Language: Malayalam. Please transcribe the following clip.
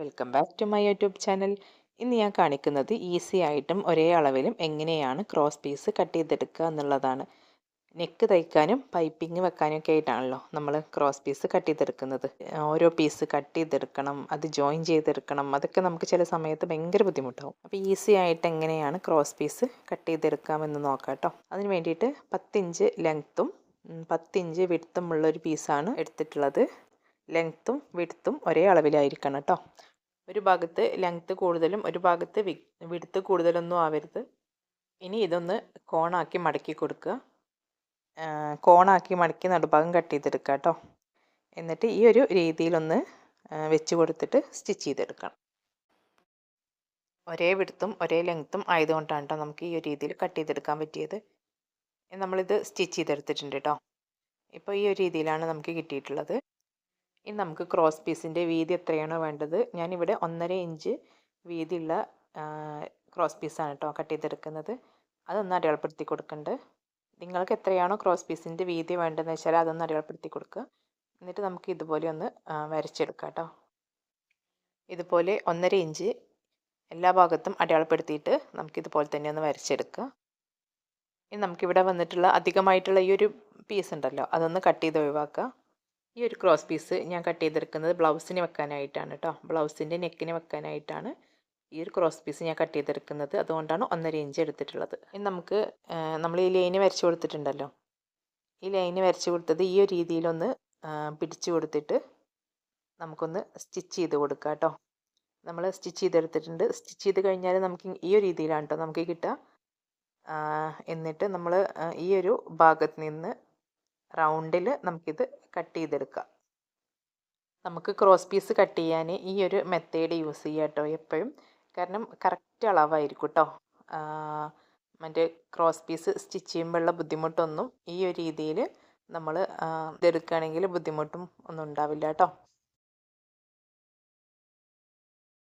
Welcome back to my YouTube channel ഇന്ന് ഞാൻ കാണിക്കുന്നത് ഈസി ആയിട്ടും ഒരേ അളവിലും എങ്ങനെയാണ് ക്രോസ് പീസ് കട്ട് ചെയ്തെടുക്കുക എന്നുള്ളതാണ്. നെക്ക് തയ്ക്കാനും പൈപ്പിംഗ് വെക്കാനും ഒക്കെ ആയിട്ടാണല്ലോ നമ്മൾ ക്രോസ് പീസ് കട്ട് ചെയ്തെടുക്കുന്നത്. ഓരോ പീസ് കട്ട് ചെയ്തെടുക്കണം അത് ജോയിൻ ചെയ്തെടുക്കണം അതൊക്കെ നമുക്ക് ചില സമയത്ത് ഭയങ്കര ബുദ്ധിമുട്ടാവും. അപ്പോൾ ഈസി ആയിട്ട് എങ്ങനെയാണ് ക്രോസ് പീസ് കട്ട് ചെയ്തെടുക്കാമെന്ന് നോക്കാം കേട്ടോ അതിന് വേണ്ടിയിട്ട് പത്തിഞ്ച് ലെങ്ത്തും പത്തിഞ്ച് വിടുത്തുമുള്ളൊരു പീസാണ് എടുത്തിട്ടുള്ളത്. ലെങ്ത്തും വിടുത്തും ഒരേ അളവിലായിരിക്കണം കേട്ടോ. ഒരു ഭാഗത്ത് ലെങ്ത്ത് കൂടുതലും ഒരു ഭാഗത്ത് വി കൂടുതലൊന്നും ആവരുത്. ഇനി ഇതൊന്ന് കോണാക്കി മടക്കി കൊടുക്കുക. കോണാക്കി മടക്കി നടുഭാഗം കട്ട് ചെയ്തെടുക്കുക കേട്ടോ. എന്നിട്ട് ഈ ഒരു രീതിയിലൊന്ന് വെച്ച് കൊടുത്തിട്ട് സ്റ്റിച്ച് ചെയ്തെടുക്കണം. ഒരേ വിടുത്തും ഒരേ ലെങ്ത്തും ആയതുകൊണ്ടാണ് കേട്ടോ നമുക്ക് ഈ ഒരു രീതിയിൽ കട്ട് ചെയ്തെടുക്കാൻ പറ്റിയത്. നമ്മളിത് സ്റ്റിച്ച് ചെയ്തെടുത്തിട്ടുണ്ട് കേട്ടോ ഇപ്പോൾ ഈ ഒരു രീതിയിലാണ് നമുക്ക് കിട്ടിയിട്ടുള്ളത്. ഇനി നമുക്ക് ക്രോസ് പീസിന്റെ വീതി എത്രയാണോ വേണ്ടത്. ഞാനിവിടെ ഒന്നര ഇഞ്ച് വീതിയുള്ള ക്രോസ് പീസാണ് കേട്ടോ കട്ട് ചെയ്തെടുക്കുന്നത്. അതൊന്ന് അടയാളപ്പെടുത്തി കൊടുക്കുന്നുണ്ട് നിങ്ങൾക്ക് എത്രയാണോ ക്രോസ് പീസിന്റെ വീതി വേണ്ടതെന്ന് വെച്ചാൽ അതൊന്ന് അടയാളപ്പെടുത്തി കൊടുക്കുക. എന്നിട്ട് നമുക്ക് ഇതുപോലെ ഒന്ന് വരച്ചെടുക്കാം കേട്ടോ ഇതുപോലെ ഒന്നര ഇഞ്ച് എല്ലാ ഭാഗത്തും അടയാളപ്പെടുത്തിയിട്ട് നമുക്കിതുപോലെ തന്നെ ഒന്ന് വരച്ചെടുക്കുക ഇനി നമുക്കിവിടെ വന്നിട്ടുള്ള അധികമായിട്ടുള്ള ഈ ഒരു പീസ് ഉണ്ടല്ലോ അതൊന്ന് കട്ട് ചെയ്ത് ഒഴിവാക്കുക. ഈ ഒരു ക്രോസ് പീസ് ഞാൻ കട്ട് ചെയ്തെടുക്കുന്നത് ബ്ലൗസിന് വെക്കാനായിട്ടാണ് കേട്ടോ ബ്ലൗസിന്റെ നെക്കിന് വെക്കാനായിട്ടാണ് ഈ ഒരു ക്രോസ് പീസ് ഞാൻ കട്ട് ചെയ്തെടുക്കുന്നത്. അതുകൊണ്ടാണ് ഒന്നര ഇഞ്ച് എടുത്തിട്ടുള്ളത്. ഇനി നമുക്ക് നമ്മൾ ഈ ലൈന് വരച്ചു കൊടുത്തിട്ടുണ്ടല്ലോ. ഈ ലൈന് വരച്ചു കൊടുത്തത് ഈ ഒരു രീതിയിലൊന്ന് പിടിച്ചു കൊടുത്തിട്ട് നമുക്കൊന്ന് സ്റ്റിച്ച് ചെയ്ത് കൊടുക്കാം കേട്ടോ നമ്മൾ സ്റ്റിച്ച് ചെയ്തെടുത്തിട്ടുണ്ട്. സ്റ്റിച്ച് ചെയ്ത് കഴിഞ്ഞാൽ നമുക്ക് ഈ ഒരു രീതിയിലാണ് കേട്ടോ നമുക്ക് കിട്ടുക. എന്നിട്ട് നമ്മൾ ഈ ഒരു ഭാഗത്ത് നിന്ന് റൗണ്ടിൽ നമുക്കിത് കട്ട് ചെയ്തെടുക്കാം. നമുക്ക് ക്രോസ് പീസ് കട്ട് ചെയ്യാൻ ഈ ഒരു മെത്തേഡ് യൂസ് ചെയ്യാം കേട്ടോ എപ്പോഴും. കാരണം കറക്റ്റ് അളവായിരിക്കും കേട്ടോ മറ്റേ ക്രോസ് പീസ് സ്റ്റിച്ച് ചെയ്യുമ്പോഴുള്ള ബുദ്ധിമുട്ടൊന്നും ഈ ഒരു രീതിയിൽ നമ്മൾ ഇതെടുക്കുകയാണെങ്കിൽ ബുദ്ധിമുട്ടും ഒന്നും ഉണ്ടാവില്ല കേട്ടോ